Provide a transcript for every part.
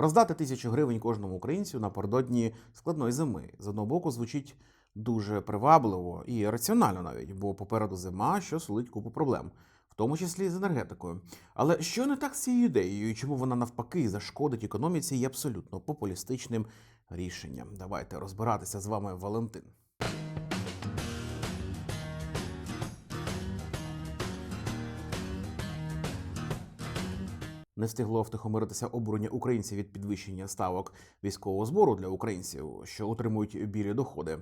Роздати тисячу гривень кожному українцю напередодні складної зими з одного боку звучить дуже привабливо і раціонально навіть, бо попереду зима, що сулить купу проблем, в тому числі з енергетикою. Але що не так з цією ідеєю, і чому вона навпаки зашкодить економіці, є абсолютно популістичним рішенням. Давайте розбиратися з вами, Валентин. Не встигло втихомиритися обурення українців від підвищення ставок військового збору для українців, що отримують білі доходи.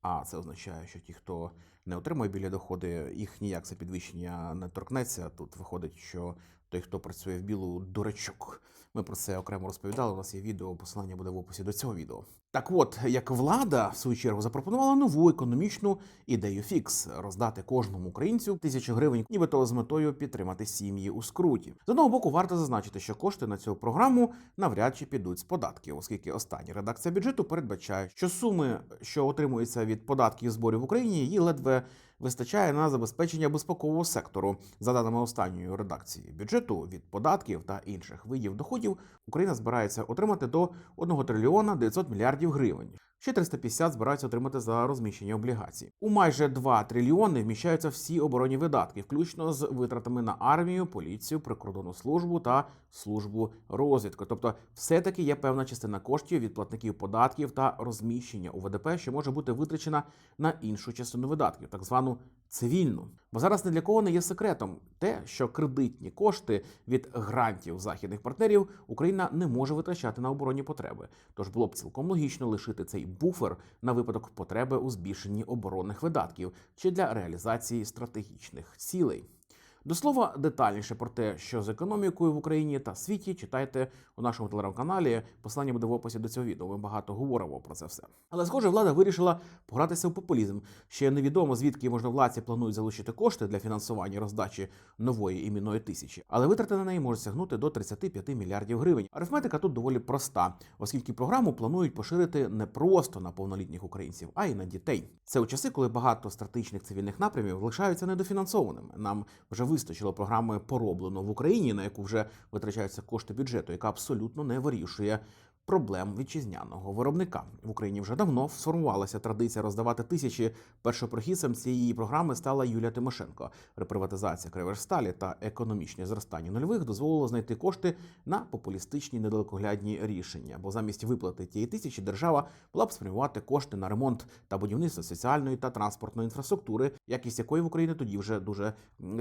А це означає, що ті, хто не отримує білі доходи, їх ніяк це підвищення не торкнеться. Тут виходить, що той, хто працює в білу, дурачок. Ми про це окремо розповідали. У нас є відео, посилання буде в описі до цього відео. Так от, як влада в свою чергу запропонувала нову економічну ідею фікс роздати кожному українцю тисячу гривень, нібито з метою підтримати сім'ї у скруті. З одного боку, варто зазначити, що кошти на цю програму навряд чи підуть з податків, оскільки остання редакція бюджету передбачає, що суми, що отримуються від податків і зборів в Україні, її ледве это вистачає на забезпечення безпекового сектору. За даними останньої редакції бюджету від податків та інших видів доходів, Україна збирається отримати до 1 трильйона 900 мільярдів гривень. Ще 350 збираються отримати за розміщення облігацій. У майже 2 трильйони вміщаються всі оборонні видатки, включно з витратами на армію, поліцію, прикордонну службу та службу розвідки. Тобто, все-таки є певна частина коштів від платників податків та розміщення у ВДП, що може бути витрачена на іншу частину видатків, так звану цивільну. Бо зараз ні для кого не є секретом те, що кредитні кошти від грантів західних партнерів Україна не може витрачати на оборонні потреби. Тож було б цілком логічно лишити цей буфер на випадок потреби у збільшенні оборонних видатків чи для реалізації стратегічних цілей. До слова, детальніше про те, що з економікою в Україні та світі, читайте у нашому телеграм-каналі. Посилання буде в описі до цього відео. Ми багато говоримо про це все. Але схоже, влада вирішила погратися в популізм. Ще невідомо звідки можновладці планують залучити кошти для фінансування роздачі нової імінної тисячі, але витрати на неї можуть сягнути до 35 мільярдів гривень. Арифметика тут доволі проста, оскільки програму планують поширити не просто на повнолітніх українців, а й на дітей. Це у часи, коли багато стратегічних цивільних напрямів лишаються недофінансованими. Нам вже вистачило програми пороблено в Україні, на яку вже витрачаються кошти бюджету, яка абсолютно не вирішує. Проблем вітчизняного виробника в Україні вже давно сформувалася традиція роздавати тисячі. Першопрохідцем цієї програми стала Юлія Тимошенко. Реприватизація Криверсталі та економічне зростання нульових дозволило знайти кошти на популістичні недалекоглядні рішення. Бо замість виплати тієї тисячі держава була б спрямувати кошти на ремонт та будівництво соціальної та транспортної інфраструктури, якість якої в Україні тоді вже дуже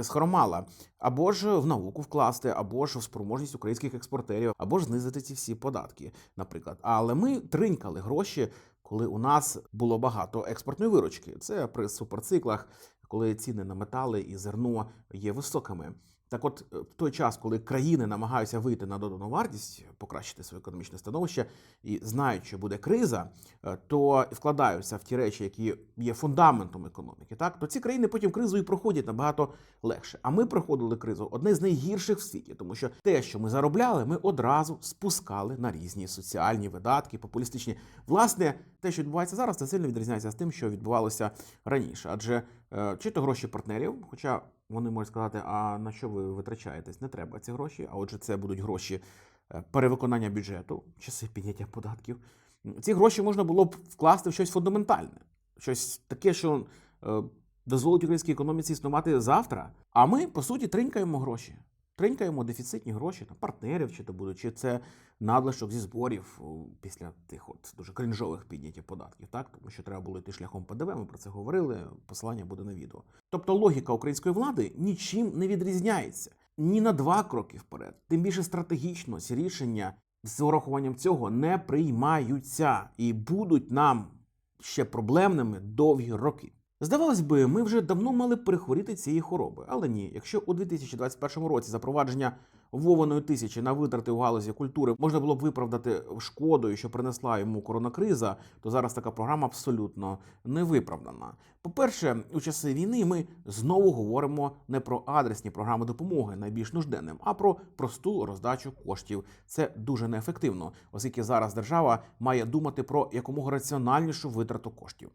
схромала, або ж в науку вкласти, або ж в спроможність українських експортерів, або ж знизити ці всі податки, наприклад. Але ми тринькали гроші, коли у нас було багато експортної виручки. Це при суперциклах, коли ціни на метали і зерно є високими. Так, от е, в той час, коли країни намагаються вийти на додану вартість, покращити своє економічне становище і знають, що буде криза, е, то вкладаються в ті речі, які є фундаментом економіки. Так, то ці країни потім кризу і проходять набагато легше. А ми проходили кризу одне з найгірших в світі, тому що те, що ми заробляли, ми одразу спускали на різні соціальні видатки, популістичні. Власне, те, що відбувається зараз, це сильно відрізняється з тим, що відбувалося раніше. Адже е, чи то гроші партнерів, хоча вони можуть сказати, а на що ви витрачаєтесь? Не треба ці гроші. А отже, це будуть гроші е, перевиконання бюджету, часи підняття податків. Ці гроші можна було б вкласти в щось фундаментальне, щось таке, що е, дозволить українській економіці існувати завтра. А ми, по суті, тринькаємо гроші. Тринькаємо дефіцитні гроші там, партнерів, чи то будуть, чи це надлишок зі зборів після тих от дуже кринжових підняттів податків, так тому що треба було йти шляхом ПДВ. Ми про це говорили. Посилання буде на відео. Тобто логіка української влади нічим не відрізняється ні на два кроки вперед. Тим більше стратегічно ці рішення з урахуванням цього не приймаються і будуть нам ще проблемними довгі роки. Здавалось би, ми вже давно мали перехворіти цієї хвороби, але ні, якщо у 2021 році запровадження вованої тисячі на витрати у галузі культури можна було б виправдати шкодою, що принесла йому коронакриза, то зараз така програма абсолютно не виправдана. По-перше, у часи війни ми знову говоримо не про адресні програми допомоги найбільш нужденним, а про просту роздачу коштів. Це дуже неефективно, оскільки зараз держава має думати про якомога раціональнішу витрату коштів.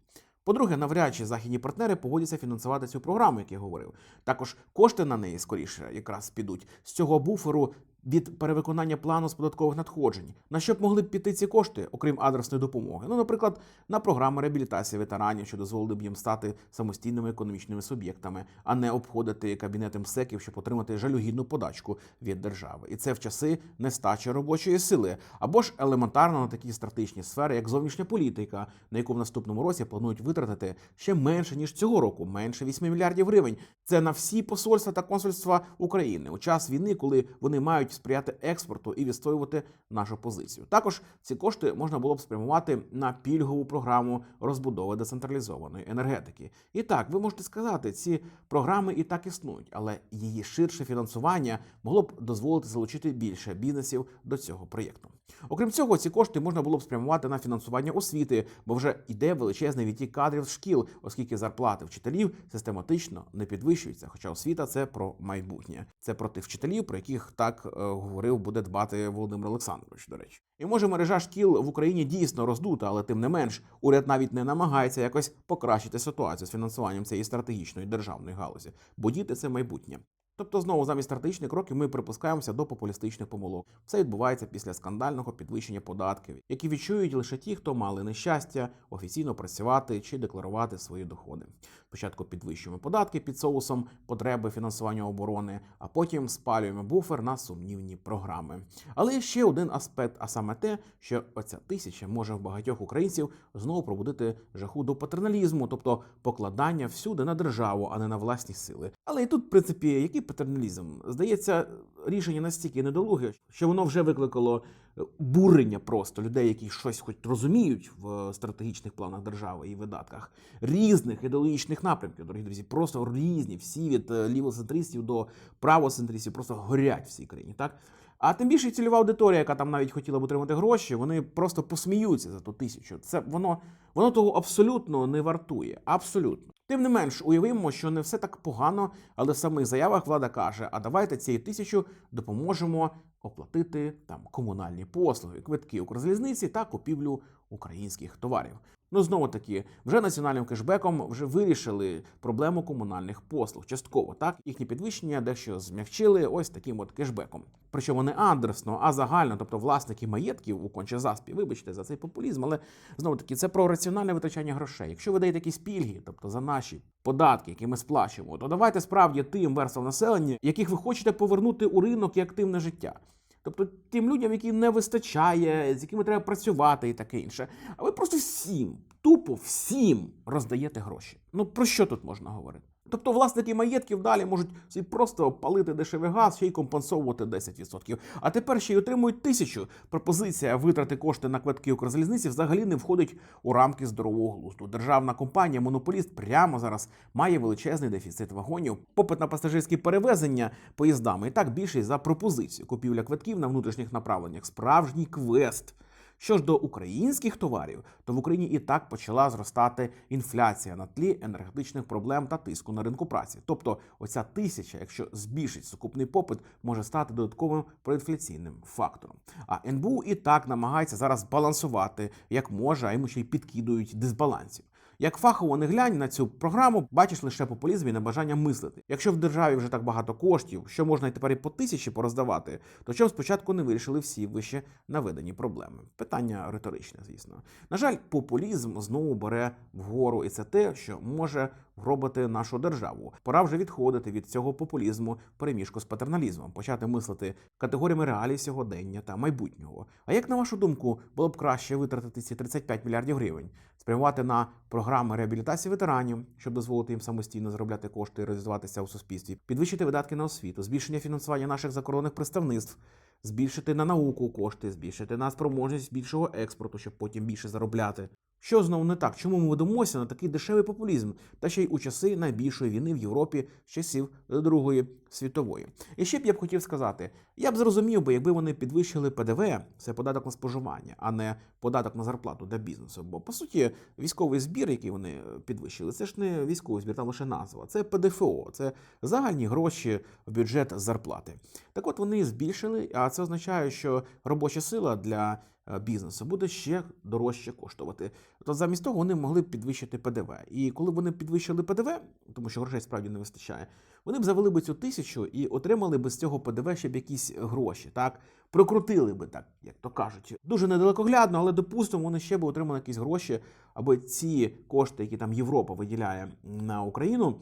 По-друге, навряд чи західні партнери погодяться фінансувати цю програму, як я говорив. Також кошти на неї скоріше якраз підуть з цього буферу від перевиконання плану з податкових надходжень. На що б могли б піти ці кошти, окрім адресної допомоги? Ну, наприклад, на програми реабілітації ветеранів, що дозволили б їм стати самостійними економічними суб'єктами, а не обходити кабінети МСЕКів, щоб отримати жалюгідну подачку від держави. І це в часи нестачі робочої сили, або ж елементарно на такі стратегічні сфери, як зовнішня політика, на яку в наступному році планують витратити ще менше ніж цього року, менше 8 мільярдів гривень. Це на всі посольства та консульства України у час війни, коли вони мають сприяти експорту і відстоювати нашу позицію. Також ці кошти можна було б спрямувати на пільгову програму розбудови децентралізованої енергетики. І так, ви можете сказати, ці програми і так існують, але її ширше фінансування могло б дозволити залучити більше бізнесів до цього проєкту. Окрім цього, ці кошти можна було б спрямувати на фінансування освіти, бо вже йде величезний відтік кадрів з шкіл, оскільки зарплати вчителів систематично не підвищуються. Хоча освіта це про майбутнє, це про тих вчителів, про яких так е, говорив, буде дбати Володимир Олександрович. До речі, і може мережа шкіл в Україні дійсно роздута, але тим не менш, уряд навіть не намагається якось покращити ситуацію з фінансуванням цієї стратегічної державної галузі, бо діти це майбутнє. Тобто, знову замість стратегічних кроків ми припускаємося до популістичних помилок. Все відбувається після скандального підвищення податків, які відчують лише ті, хто мали нещастя офіційно працювати чи декларувати свої доходи. Спочатку підвищуємо податки під соусом потреби фінансування оборони, а потім спалюємо буфер на сумнівні програми. Але є ще один аспект, а саме те, що оця тисяча може в багатьох українців знову пробудити жаху до патерналізму, тобто покладання всюди на державу, а не на власні сили. Але і тут, в принципі, який патерналізм? Здається, рішення настільки недолуге, що воно вже викликало е, бурення просто людей, які щось хоч розуміють в стратегічних планах держави і видатках різних ідеологічних напрямків, дорогі друзі, просто різні, всі від е, лівоцентристів до правоцентристів просто горять в країні, так? А тим більше цільова аудиторія, яка там навіть хотіла б отримати гроші, вони просто посміються за ту тисячу. Це воно, воно того абсолютно не вартує. Абсолютно. Тим не менш, уявимо, що не все так погано, але в самих заявах влада каже: а давайте цією тисячу допоможемо оплатити там комунальні послуги, квитки Укрзалізниці та купівлю українських товарів. Ну знову таки, вже національним кешбеком вже вирішили проблему комунальних послуг. Частково так їхні підвищення дещо змягчили ось таким от кешбеком. Причому не адресно, а загально, тобто власники маєтків у кончезаспі. Вибачте за цей популізм, але знову таки це про раціональне витрачання грошей. Якщо ви даєте якісь пільги, тобто за наші податки, які ми сплачуємо, то давайте справді тим верствам населення, яких ви хочете повернути у ринок і активне життя. Тобто тим людям, яким не вистачає, з якими треба працювати і таке інше. А ви просто всім, тупо всім роздаєте гроші. Ну про що тут можна говорити? Тобто власники маєтків далі можуть просто палити дешевий газ, ще й компенсовувати 10%. А тепер ще й отримують тисячу. Пропозиція витрати кошти на квитки Укрзалізниці взагалі не входить у рамки здорового глузду. Державна компанія Монополіст прямо зараз має величезний дефіцит вагонів. Попит на пасажирські перевезення поїздами і так більший за пропозицію. Купівля квитків на внутрішніх направленнях. Справжній квест. Що ж до українських товарів, то в Україні і так почала зростати інфляція на тлі енергетичних проблем та тиску на ринку праці. Тобто, оця тисяча, якщо збільшить сукупний попит, може стати додатковим проінфляційним фактором. А НБУ і так намагається зараз балансувати як може, а йому ще й підкидують дисбалансів. Як фахово не глянь на цю програму, бачиш лише популізм і небажання мислити. Якщо в державі вже так багато коштів, що можна й тепер і по тисячі пороздавати, то чому спочатку не вирішили всі вище наведені проблеми? Питання риторичне, звісно. На жаль, популізм знову бере вгору, і це те, що може вгробити нашу державу. Пора вже відходити від цього популізму переміжку з патерналізмом, почати мислити категоріями реалій сьогодення та майбутнього. А як на вашу думку, було б краще витратити ці 35 мільярдів гривень, спрямувати на програми реабілітації ветеранів, щоб дозволити їм самостійно заробляти кошти і реалізуватися у суспільстві, підвищити видатки на освіту, збільшення фінансування наших закордонних представництв. Збільшити на науку кошти, збільшити на спроможність більшого експорту, щоб потім більше заробляти. Що знову не так? Чому ми ведемося на такий дешевий популізм, та ще й у часи найбільшої війни в Європі з часів Другої світової? І ще б я б хотів сказати, я б зрозумів би, якби вони підвищили ПДВ, це податок на споживання, а не податок на зарплату для бізнесу. Бо по суті, військовий збір, який вони підвищили, це ж не військовий збір, там лише назва, це ПДФО, це загальні гроші в бюджет зарплати. Так от вони збільшили, а це означає, що робоча сила для е, бізнесу буде ще дорожче коштувати. То замість того вони могли б підвищити ПДВ. І коли вони підвищили ПДВ, тому що грошей справді не вистачає, вони б завели б цю тисячу і отримали б з цього ПДВ ще б якісь гроші, так прокрутили би так, як то кажуть. Дуже недалекоглядно, але допустимо, вони ще б отримали якісь гроші, аби ці кошти, які там Європа виділяє на Україну,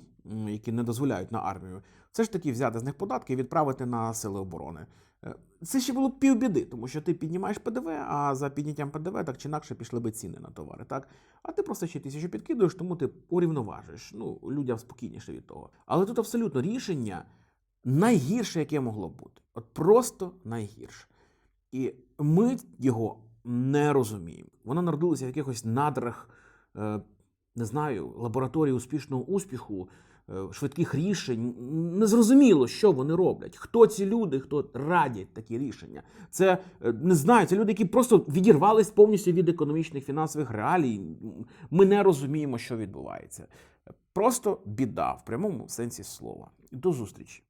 які не дозволяють на армію, все ж таки взяти з них податки і відправити на сили оборони. Е, Це ще було б півбіди, тому що ти піднімаєш ПДВ, а за підняттям ПДВ так чи інакше пішли би ціни на товари. Так? А ти просто ще тисячу підкидуєш, тому ти урівноважиш. Ну, людям спокійніше від того. Але тут абсолютно рішення найгірше, яке могло бути. От просто найгірше. І ми його не розуміємо. Воно народилося в якихось надрах, е, не знаю, лабораторії успішного успіху, швидких рішень. Незрозуміло, що вони роблять. Хто ці люди, хто радять такі рішення. Це е, не знаю, це люди, які просто відірвались повністю від економічних фінансових реалій. Ми не розуміємо, що відбувається. Просто біда в прямому сенсі слова. До зустрічі.